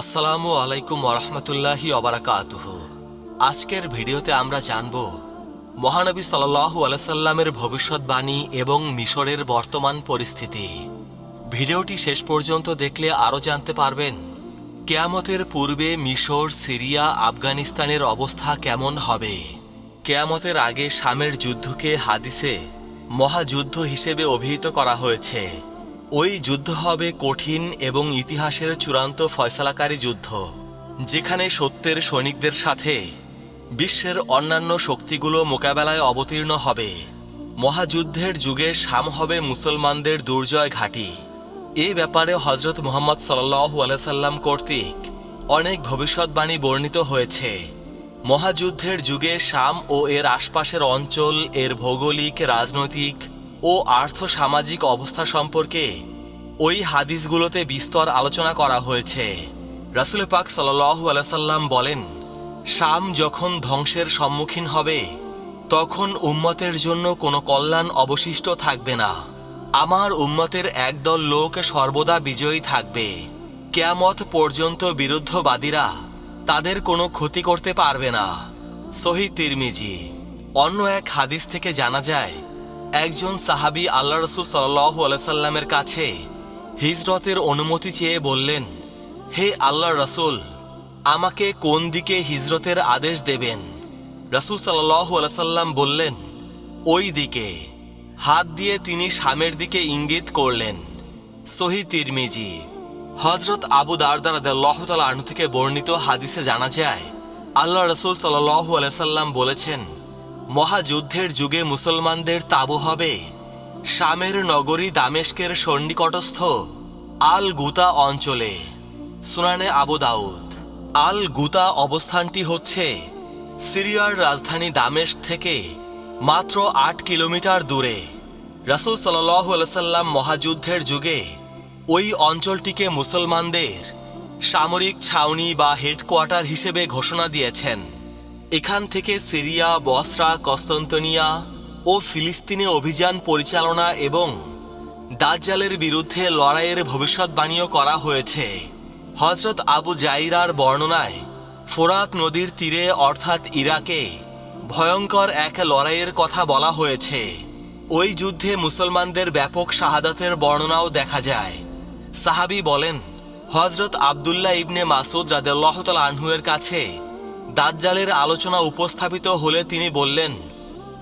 আসসালামু আলাইকুম ওরহমতুল্লাহি অবরাকাতুহ আজকের ভিডিওতে আমরা জানব, মহানবী সাল্লাল্লাহু আলাইসাল্লামের ভবিষ্যৎবাণী এবং মিশরের বর্তমান পরিস্থিতি। ভিডিওটি শেষ পর্যন্ত দেখলে আরও জানতে পারবেন, কেয়ামতের পূর্বে মিশর, সিরিয়া, আফগানিস্তানের অবস্থা কেমন হবে। কেয়ামতের আগে শামের যুদ্ধকে হাদিসে মহাযুদ্ধ হিসেবে অভিহিত করা হয়েছে। ওই যুদ্ধ হবে কঠিন এবং ইতিহাসের চূড়ান্ত ফয়সালাকারী যুদ্ধ, যেখানে সত্যের সৈনিকদের সাথে বিশ্বের অন্যান্য শক্তিগুলো মোকাবেলায় অবতীর্ণ হবে। মহাযুদ্ধের যুগে শাম হবে মুসলমানদের দুর্জয় ঘাঁটি। এই ব্যাপারে হজরত মোহাম্মদ সাল্লাহ আলাইসাল্লাম কর্তৃক অনেক ভবিষ্যৎবাণী বর্ণিত হয়েছে। মহাযুদ্ধের যুগে শাম ও এর আশপাশের অঞ্চল, এর ভৌগোলিক, রাজনৈতিক ও আর্থ সামাজিক অবস্থা সম্পর্কে ওই হাদিসগুলোতে বিস্তর আলোচনা করা হয়েছে। রাসুল পাক আলাইসাল্লাম বলেন, শাম যখন ধ্বংসের সম্মুখীন হবে, তখন উম্মতের জন্য কোনো কল্যাণ অবশিষ্ট থাকবে না। আমার উম্মতের একদল লোক সর্বদা বিজয়ী থাকবে। কেয়ামত পর্যন্ত বিরুদ্ধবাদীরা তাদের কোনো ক্ষতি করতে পারবে না। সহি তিরমিজি। অন্য এক হাদিস থেকে জানা যায় একজন সাহাবী আল্লাহ রসুল সাল্লাহ আলাইসাল্লামের কাছে হিজরতের অনুমতি চেয়ে বললেন, হে আল্লাহ রসুল, আমাকে কোন দিকে হিজরতের আদেশ দেবেন? রসুল সাল্লাহ আলাইসাল্লাম বললেন, ওই দিকে। হাত দিয়ে তিনি শামের দিকে ইঙ্গিত করলেন, সহি তিরমিজি। হজরত আবু দারদার আনু থেকে বর্ণিত হাদিসে জানা যায় আল্লাহ রসুল সাল্লাহু আলাইসাল্লাম বলেছেন মহাযুদ্ধের যুগে মুসলমানদের তাবু হবে। শামের নগরী দামেস্কের সন্নিকটস্থ আল গুতা অঞ্চলে। সুনানে আবু দাউদ। আল গুতা অবস্থানটি হচ্ছে সিরিয়ার রাজধানী দামেস্ক থেকে মাত্র আট কিলোমিটার দূরে। রাসুল সাল্লাম মহাযুদ্ধের যুগে ওই অঞ্চলটিকে মুসলমানদের সামরিক ছাউনি বা হেডকোয়ার্টার হিসেবে ঘোষণা দিয়েছেন। এখান থেকে সিরিয়া, বসরা, কস্তন্তনিয়া ও ফিলিস্তিনে অভিযান পরিচালনা এবং দাজ্জালের বিরুদ্ধে লড়াইয়ের ভবিষ্যৎবাণীও করা হয়েছে। হজরত আবু জাইরার বর্ণনায়, ফোরাত নদীর তীরে অর্থাৎ ইরাকে ভয়ঙ্কর এক লড়াইয়ের কথা বলা হয়েছে। ওই যুদ্ধে মুসলমানদের ব্যাপক শাহাদাতের বর্ণনাও দেখা যায়। সাহাবি বলেন হজরত আবদুল্লাহ ইবনে মাসুদ রাদেল্লাহতাল আনহুয়ের কাছে দাজ্জালের আলোচনা উপস্থাপিত হলে তিনি বললেন,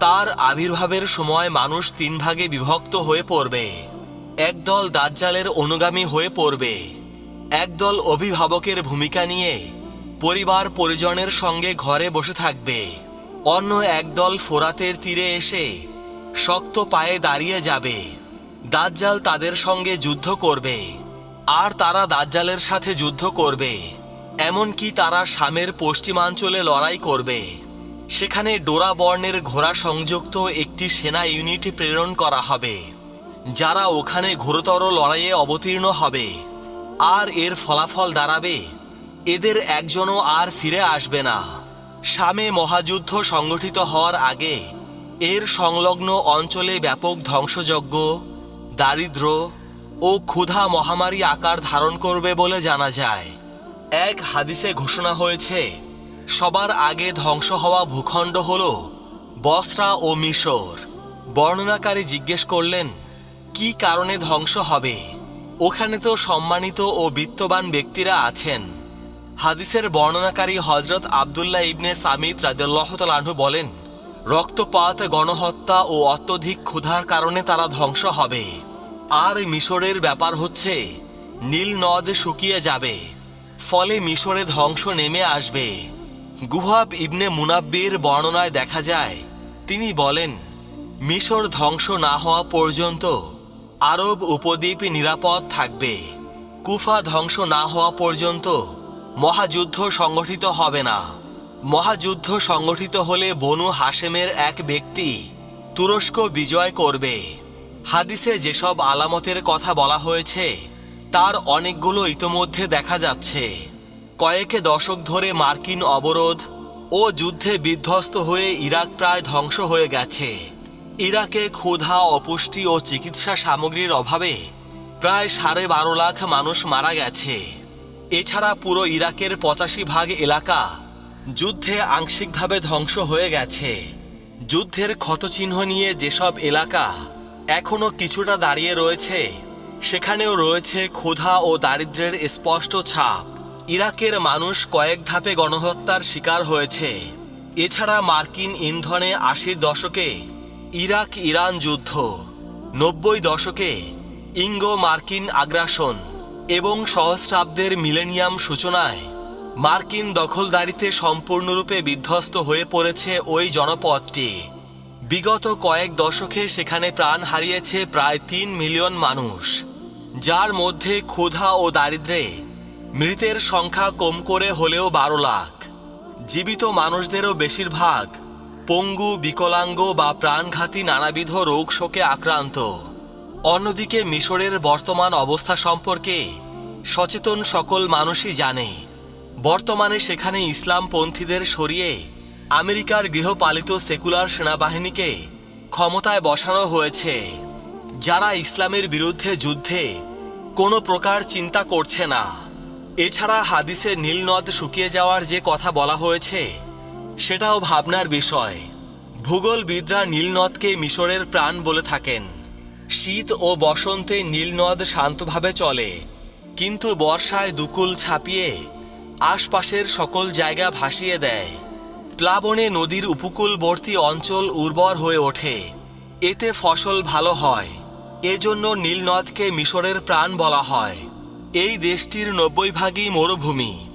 তার আবির্ভাবের সময় মানুষ তিন ভাগে বিভক্ত হয়ে পড়বে। একদল দাজ্জালের অনুগামী হয়ে পড়বে। একদল অভিভাবকের ভূমিকা নিয়ে পরিবার পরিজনের সঙ্গে ঘরে বসে থাকবে। অন্য একদল ফোরাতের তীরে এসে শক্ত পায়ে দাঁড়িয়ে যাবে। দাজ্জাল তাদের সঙ্গে যুদ্ধ করবে। আর তারা দাজ্জালের সাথে যুদ্ধ করবে। এমনকি তারা শামের পশ্চিমাঞ্চলে লড়াই করবে। সেখানে ডোরা বর্ণের ঘোড়া সংযুক্ত একটি সেনা ইউনিট প্রেরণ করা হবে, যারা ওখানে ঘোরতর লড়াইয়ে অবতীর্ণ হবে। আর এর ফলাফল দাঁড়াবে, এদের একজনও আর ফিরে আসবে না। শামে মহাযুদ্ধ সংগঠিত হওয়ার আগে, এর সংলগ্ন অঞ্চলে ব্যাপক ধ্বংসযজ্ঞ দারিদ্র ও ক্ষুধা মহামারী আকার ধারণ করবে বলে জানা যায়। এক হাদিসে ঘোষণা হয়েছে, সবার আগে ধ্বংস হওয়া ভূখণ্ড হল বসরা ও মিশর। বর্ণনাকারী জিজ্ঞেস করলেন, কি কারণে ধ্বংস হবে? ওখানে তো সম্মানিত ও বিত্তবান ব্যক্তিরা আছেন। হাদিসের বর্ণনাকারী হজরত আবদুল্লাহ ইবনে সামিত রাজু বলেন, রক্তপাত, গণহত্যা ও অত্যধিক ক্ষুধার কারণে তারা ধ্বংস হবে। আর মিশরের ব্যাপার হচ্ছে, নীল নদ শুকিয়ে যাবে। ফলে মিশরে ধ্বংস নেমে আসবে। গুহাব ইবনে মুনাব্বির বর্ণনায় দেখা যায়, তিনি বলেন, মিশর ধ্বংস না হওয়া পর্যন্ত আরব উপদ্বীপ নিরাপদ থাকবে। কুফা ধ্বংস না হওয়া পর্যন্ত মহাযুদ্ধ সংগঠিত হবে না। মহাযুদ্ধ সংগঠিত হলে বনু হাশেমের এক ব্যক্তি তুরস্ক বিজয় করবে। হাদিসে যেসব আলামতের কথা বলা হয়েছে তার অনেকগুলো ইতোমধ্যে দেখা যাচ্ছে। কয়েক দশক ধরে মার্কিন অবরোধ ও যুদ্ধে বিধ্বস্ত হয়ে ইরাক প্রায় ধ্বংস হয়ে গেছে। ইরাকে ক্ষুধা, অপুষ্টি ও চিকিৎসা সামগ্রীর অভাবে প্রায় সাড়ে বারো লাখ মানুষ মারা গেছে। এছাড়া পুরো ইরাকের পঁচাশি ভাগ এলাকা যুদ্ধে আংশিকভাবে ধ্বংস হয়ে গেছে। যুদ্ধের ক্ষতচিহ্ন নিয়ে যেসব এলাকা এখনও কিছুটা দাঁড়িয়ে রয়েছে সেখানেও রয়েছে ক্ষুধা ও দারিদ্র্যের স্পষ্ট ছাপ। ইরাকের মানুষ কয়েক ধাপে গণহত্যার শিকার হয়েছে। এছাড়া মার্কিন ইন্ধনে আশির দশকে ইরাক ইরান যুদ্ধ, নব্বই দশকে ইঙ্গো মার্কিন আগ্রাসন এবং সহস্রাব্দের মিলেনিয়াম সূচনায় মার্কিন দখলদারিতে সম্পূর্ণরূপে বিধ্বস্ত হয়ে পড়েছে ওই জনপদটি। বিগত কয়েক দশকে সেখানে প্রাণ হারিয়েছে প্রায় তিন মিলিয়ন মানুষ, যার মধ্যে ক্ষুধা ও দারিদ্রে মৃতের সংখ্যা কম করে হলেও বারো লাখ। জীবিত মানুষদেরও বেশিরভাগ পঙ্গু, বিকলাঙ্গ বা প্রাণঘাতী নানাবিধ রোগ শোকে আক্রান্ত। অন্যদিকে মিশরের বর্তমান অবস্থা সম্পর্কে সচেতন সকল মানুষই জানে, বর্তমানে সেখানে ইসলামপন্থীদের সরিয়ে আমেরিকার গৃহপালিত সেকুলার সেনাবাহিনীকে ক্ষমতায় বসানো হয়েছে, যারা ইসলামের বিরুদ্ধে যুদ্ধে কোনো প্রকার চিন্তা করছে না। এছাড়া হাদিসে নীলনদ শুকিয়ে যাওয়ার যে কথা বলা হয়েছে, সেটাও ভাবনার বিষয়। ভূগোলবিদরা নীলনদকে মিশরের প্রাণ বলে থাকেন। শীত ও বসন্তে নীলনদ শান্তভাবে চলে, কিন্তু বর্ষায় দুকুল ছাপিয়ে আশপাশের সকল জায়গা ভাসিয়ে দেয়। প্লাবনে নদীর উপকূলবর্তী অঞ্চল উর্বর হয়ে ওঠে। এতে ফসল ভালো হয়। এজন্য নীলনদকে মিশরের প্রাণ বলা হয়। এই দেশটির নব্বই ভাগই মরুভূমি।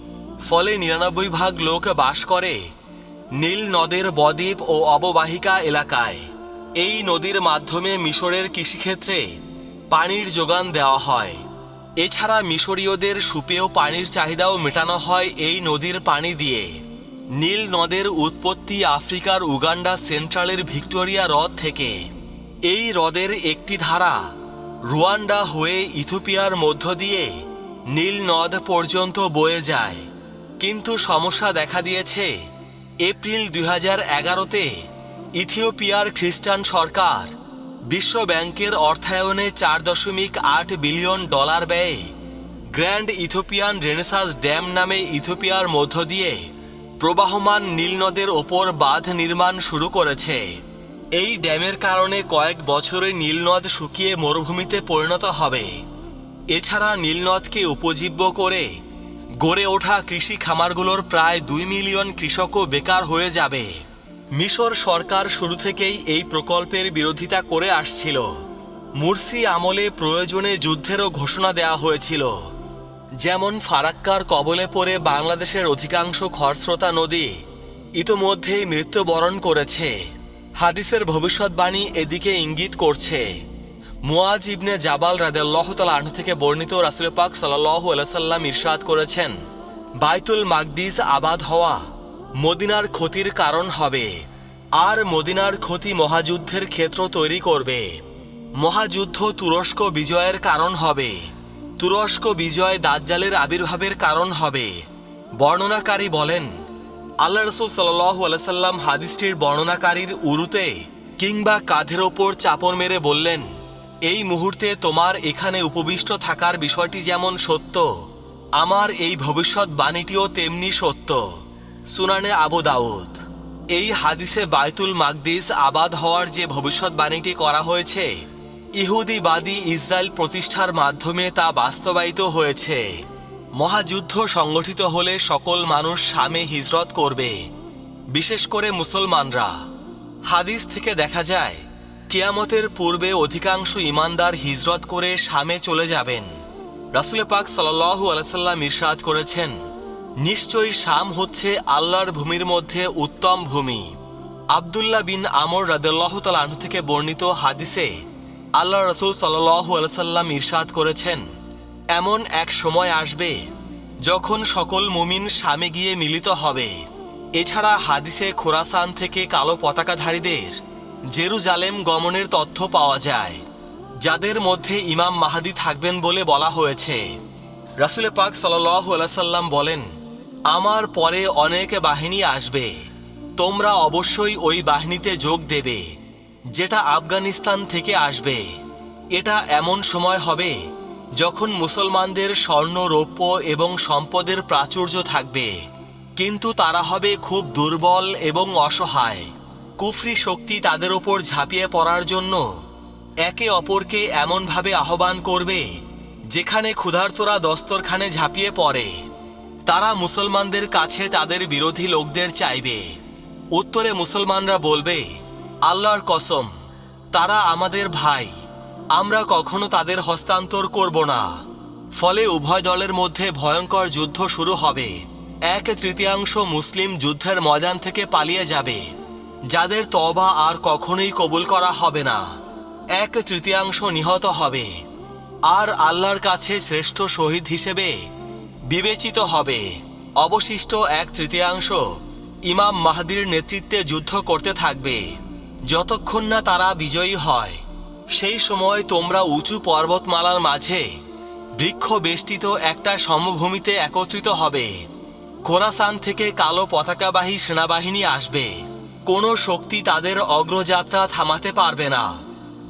ফলে নিরানব্বই ভাগ লোক বাস করে নীল নদের বদ্বীপ ও অববাহিকা এলাকায়। এই নদীর মাধ্যমে মিশরের কৃষিক্ষেত্রে পানির যোগান দেওয়া হয়। এছাড়া মিশরীয়দের সুপেয় পানির চাহিদাও মেটানো হয় এই নদীর পানি দিয়ে। নীল নদের উৎপত্তি আফ্রিকার উগান্ডা সেন্ট্রালের ভিক্টোরিয়া হ্রদ থেকে। এই হ্রদের একটি ধারা, রুয়ান্ডা হয়ে ইথিওপিয়ার মধ্য দিয়ে নীল নদ পর্যন্ত বয়ে যায়। কিন্তু সমস্যা দেখা দিয়েছে, এপ্রিল দুই হাজার এগারোতে ইথিওপিয়ার খ্রিস্টান সরকার বিশ্ব ব্যাংকের অর্থায়নে চার দশমিক আট বিলিয়ন ডলার ব্যয়ে গ্র্যান্ড ইথিওপিয়ান রেনেসাস ড্যাম নামে ইথিওপিয়ার মধ্য দিয়ে প্রবাহমান নীলনদের ওপর বাঁধ নির্মাণ শুরু করেছে। এই ড্যামের কারণে কয়েক বছরে নীলনদ শুকিয়ে মরুভূমিতে পরিণত হবে। এছাড়া নীলনদকে উপজীব্য করে গড়ে ওঠা কৃষি খামারগুলোর প্রায় দুই মিলিয়ন কৃষকও বেকার হয়ে যাবে। মিশর সরকার শুরু থেকেই এই প্রকল্পের বিরোধিতা করে আসছিল। মুরসি আমলে প্রয়োজনে যুদ্ধেরও ঘোষণা দেওয়া হয়েছিল। যেমন ফারাক্কার কবলে পড়ে বাংলাদেশের অধিকাংশ খরস্রোতা নদী ইতোমধ্যেই মৃত্যুবরণ করেছে। হাদিসের ভবিষ্যৎবাণী এদিকে ইঙ্গিত করছে। মুয়াজ ইবনে জাবাল রাদেল্লাহ তালা আনহু থেকে বর্ণিত রাসুল পাক সাল্লাহ আলাইসাল্লাম ইরশাদ করেছেন, বাইতুল মাকদিস আবাদ হওয়া মদিনার ক্ষতির কারণ হবে, আর মদিনার ক্ষতি মহাযুদ্ধের ক্ষেত্র তৈরি করবে। মহাযুদ্ধ তুরস্ক বিজয়ের কারণ হবে। তুরস্ক বিজয় দাজ্জালের আবির্ভাবের কারণ হবে। বর্ণনাকারী বলেন, আল্লাহ রসুল সাল্লাহ আলাইসাল্লাম হাদিসটির বর্ণনাকারীর উরুতে কিংবা কাঁধের ওপর চাপড় মেরে বললেন, এই মুহূর্তে তোমার এখানে উপবিষ্ট থাকার বিষয়টি যেমন সত্য, আমার এই ভবিষ্যৎবাণীটিও তেমনি সত্য। সুনানে আবু দাউদ। এই হাদিসে বায়তুল মাকদিস আবাদ হওয়ার যে ভবিষ্যৎবাণীটি করা হয়েছে ইহুদিবাদী ইসরায়েল প্রতিষ্ঠার মাধ্যমে তা বাস্তবায়িত হয়েছে। মহাযুদ্ধ সংগঠিত হলে সকল মানুষ সামে হিজরত করবে, বিশেষ করে মুসলমানরা। হাদিস থেকে দেখা যায়, কিয়ামতের পূর্বে অধিকাংশ ইমানদার হিজরত করে সামে চলে যাবেন। রাসুল পাক সাল্লাহু আলাইসাল্লাম ইরশাদ করেছেন, নিশ্চয়ই শাম হচ্ছে আল্লাহর ভূমির মধ্যে উত্তম ভূমি। আবদুল্লাহ বিন আমর রাদেল্লাহ তালাহ থেকে বর্ণিত হাদিসে আল্লাহ রসুল আলসাল্লাম ইরশাদ করেছেন, এমন এক সময় আসবে যখন সকল মুমিন সামে গিয়ে মিলিত হবে। এছাড়া হাদিসে খোরাসান থেকে কালো পতাকাধারীদের জেরুজালেম গমনের তথ্য পাওয়া যায়, যাদের মধ্যে ইমাম মাহাদি থাকবেন বলে বলা হয়েছে। রাসুলে পাক আলাইসাল্লাম বলেন, আমার পরে অনেক বাহিনী আসবে, তোমরা অবশ্যই ওই বাহিনীতে যোগ দেবে। যেটা আফগানিস্তান থেকে আসবে। এটা এমন সময় হবে যখন মুসলমানদের স্বর্ণ, রৌপ্য এবং সম্পদের প্রাচুর্য থাকবে। কিন্তু তারা হবে খুব দুর্বল এবং অসহায়। কুফরি শক্তি তাদের ওপর ঝাঁপিয়ে পড়ার জন্য একে অপরকে এমনভাবে আহ্বান করবে, যেখানে ক্ষুধার্তরা দস্তরখানে ঝাঁপিয়ে পড়ে। তারা মুসলমানদের কাছে তাদের বিরোধী লোকদের চাইবে। উত্তরে মুসলমানরা বলবে আল্লাহর কসম, তারা আমাদের ভাই, আমরা কখনো তাদের হস্তান্তর করব না। ফলে উভয় দলের মধ্যে ভয়ঙ্কর যুদ্ধ শুরু হবে। এক তৃতীয়াংশ মুসলিম যুদ্ধের ময়দান থেকে পালিয়ে যাবে। যাদের তবা আর কখনোই কবুল করা হবে না। এক তৃতীয়াংশ নিহত হবে। আর আল্লাহর কাছে শ্রেষ্ঠ শহীদ হিসেবে বিবেচিত হবে। অবশিষ্ট এক তৃতীয়াংশ ইমাম মাহাদির নেতৃত্বে যুদ্ধ করতে থাকবে। যতক্ষণ না তারা বিজয়ী হয়, সেই সময় তোমরা উঁচু পর্বতমালার মাঝে বৃক্ষ বেষ্টিত একটা সমভূমিতে একত্রিত হবে। খোরাসান থেকে কালো পতাকাবাহী সেনাবাহিনী আসবে। কোনো শক্তি তাদের অগ্রযাত্রা থামাতে পারবে না।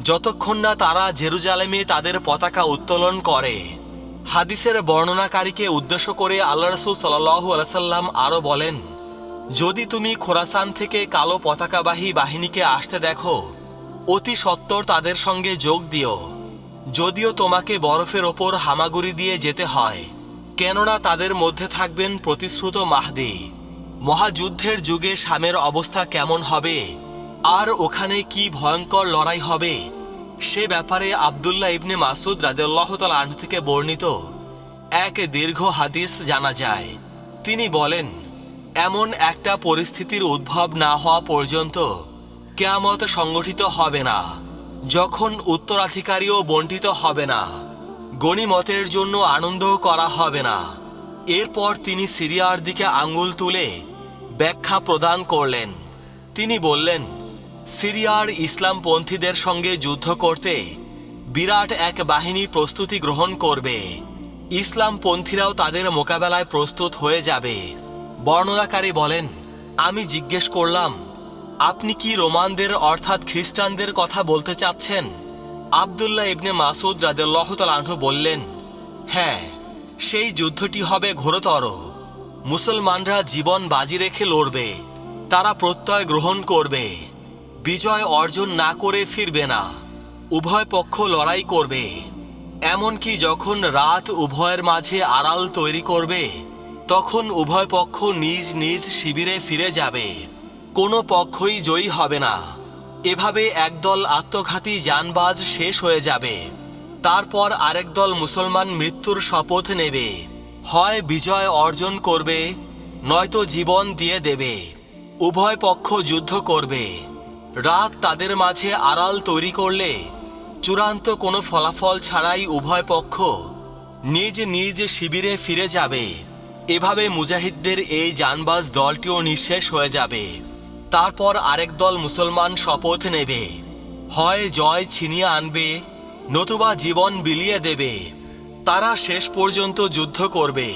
যতক্ষণ না তারা জেরুজালেমে তাদের পতাকা উত্তোলন করে। হাদিসের বর্ণনাকারীকে উদ্দেশ্য করে আল্লাহ রসুল সাল্লাহ আলসাল্লাম আরও বলেন যদি তুমি খোরাসান থেকে কালো পতাকাবাহী বাহিনীকে আসতে দেখো, অতি সত্বর তাদের সঙ্গে যোগ দিও। যদিও তোমাকে বরফের ওপর হামাগুড়ি দিয়ে যেতে হয়, কেননা তাদের মধ্যে থাকবেন প্রতিশ্রুত মাহদি। মহাযুদ্ধের যুগে শামের অবস্থা কেমন হবে, আর ওখানে কি ভয়ঙ্কর লড়াই হবে, সে ব্যাপারে আবদুল্লাহ ইবনে মাসুদ রাদেল্লাহ তাল আহ থেকে বর্ণিত এক দীর্ঘ হাদিস জানা যায়। তিনি বলেন এমন একটা পরিস্থিতির উদ্ভব না হওয়া পর্যন্ত কেয়ামত সংগঠিত হবে না, যখন উত্তরাধিকারীও বন্টিত হবে না, গণিমতের জন্য আনন্দ করা হবে না। এরপর তিনি সিরিয়ার দিকে আঙুল তুলে ব্যাখ্যা প্রদান করলেন। তিনি বললেন, সিরিয়ার ইসলামপন্থীদের সঙ্গে যুদ্ধ করতে বিরাট এক বাহিনী প্রস্তুতি গ্রহণ করবে। ইসলামপন্থীরাও তাদের মোকাবেলায় প্রস্তুত হয়ে যাবে। বর্ণনাকারী বলেন, আমি জিজ্ঞেস করলাম, আপনি কি রোমানদের অর্থাৎ খ্রিস্টানদের কথা বলতে চাচ্ছেন? আবদুল্লাহ ইবনে মাসুদ রাদেল্লাহ আনহু বললেন হ্যাঁ সেই যুদ্ধটি হবে ঘোরতর। মুসলমানরা জীবন বাজি রেখে লড়বে, তারা প্রত্যয় গ্রহণ করবে, বিজয় অর্জন না করে ফিরবে না, উভয় পক্ষ লড়াই করবে। এমনকি যখন রাত উভয়ের মাঝে আড়াল তৈরি করবে তখন উভয় পক্ষ নিজ নিজ শিবিরে ফিরে যাবে। কোনো পক্ষই জয়ী হবে না। এভাবে একদল আত্মঘাতী যানবাজ শেষ হয়ে যাবে। তারপর আরেক দল মুসলমান মৃত্যুর শপথ নেবে। হয় বিজয় অর্জন করবে, নয়তো জীবন দিয়ে দেবে। উভয় পক্ষ যুদ্ধ করবে। রাত তাদের মাঝে আড়াল তৈরি করলে চূড়ান্ত কোনো ফলাফল ছাড়াই উভয় পক্ষ নিজ নিজ শিবিরে ফিরে যাবে। এভাবে মুজাহিদদের এই জানবাজ দলটিও নিঃশেষ হয়ে যাবে। তারপর আরেক দল মুসলমান শপথ নেবে। হয় জয় ছিনিয়ে আনবে, নতুবা জীবন বিলিয়ে দেবে। তারা শেষ পর্যন্ত যুদ্ধ করবে।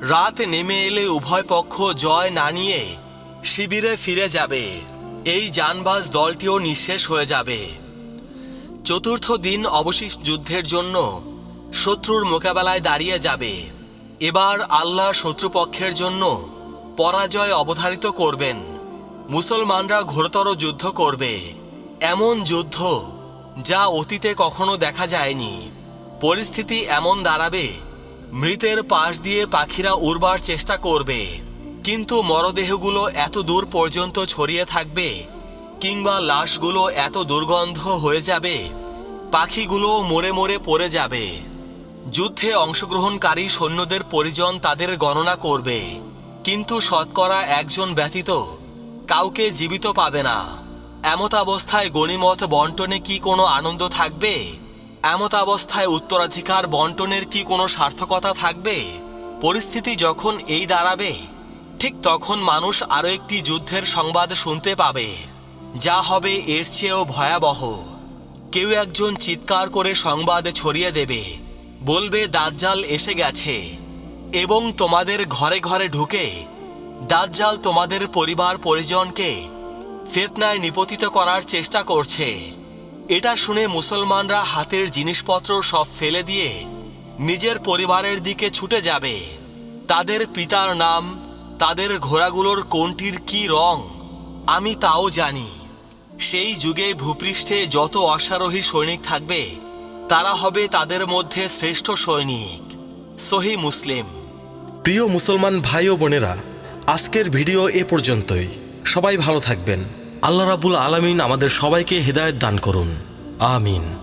রাত নেমে এলে উভয় পক্ষ জয় না নিয়ে শিবিরে ফিরে যাবে। এই জানবাজ দলটিও নিঃশেষ হয়ে যাবে। চতুর্থ দিন অবশিষ্ট যুদ্ধের জন্য শত্রুর মোকাবেলায় দাঁড়িয়ে যাবে। এবার আল্লাহ শত্রুপক্ষের জন্য পরাজয় অবধারিত করবেন। মুসলমানরা ঘোরতর যুদ্ধ করবে। এমন যুদ্ধ যা অতীতে কখনো দেখা যায়নি। পরিস্থিতি এমন দাঁড়াবে, মৃতের পাশ দিয়ে পাখিরা উড়বার চেষ্টা করবে। কিন্তু মরদেহগুলো এত দূর পর্যন্ত ছড়িয়ে থাকবে কিংবা লাশগুলো এত দুর্গন্ধ হয়ে যাবে পাখিগুলো মরে মরে পড়ে যাবে। যুদ্ধে অংশগ্রহণকারী সৈন্যদের পরিজন তাদের গণনা করবে। কিন্তু শতকরা একজন ব্যতীত কাউকে জীবিত পাবে না। এমত অবস্থায় গণিমত বন্টনে কি কোনো আনন্দ থাকবে? এমত অবস্থায় উত্তরাধিকার বন্টনের কি কোনো সার্থকতা থাকবে? পরিস্থিতি যখন এই দাঁড়াবে, ঠিক তখন মানুষ আরও একটি যুদ্ধের সংবাদ শুনতে পাবে। যা হবে এর চেয়েও ভয়াবহ। কেউ একজন চিৎকার করে সংবাদ ছড়িয়ে দেবে। বলবে, দাজ্জাল এসে গেছে এবং তোমাদের ঘরে ঘরে ঢুকে। দাজ্জাল তোমাদের পরিবার পরিজনকে ফেতনায় নিপতিত করার চেষ্টা করছে। এটা শুনে মুসলমানরা হাতের জিনিসপত্র সব ফেলে দিয়ে নিজের পরিবারের দিকে ছুটে যাবে। তাদের পিতার নাম, তাদের ঘোড়াগুলোর কোনটির কি রং, আমি তাও জানি। সেই যুগে ভূপৃষ্ঠে যত অশ্বারোহী সৈনিক থাকবে তারা হবে তাদের মধ্যে শ্রেষ্ঠ সৈনিক। সহি মুসলিম। প্রিয় মুসলমান ভাই ও বোনেরা, আজকের ভিডিও এ পর্যন্তই। সবাই ভালো থাকবেন। আল্লাহ রাবুল আলমিন আমাদের সবাইকে হৃদায়ত দান করুন। আমিন।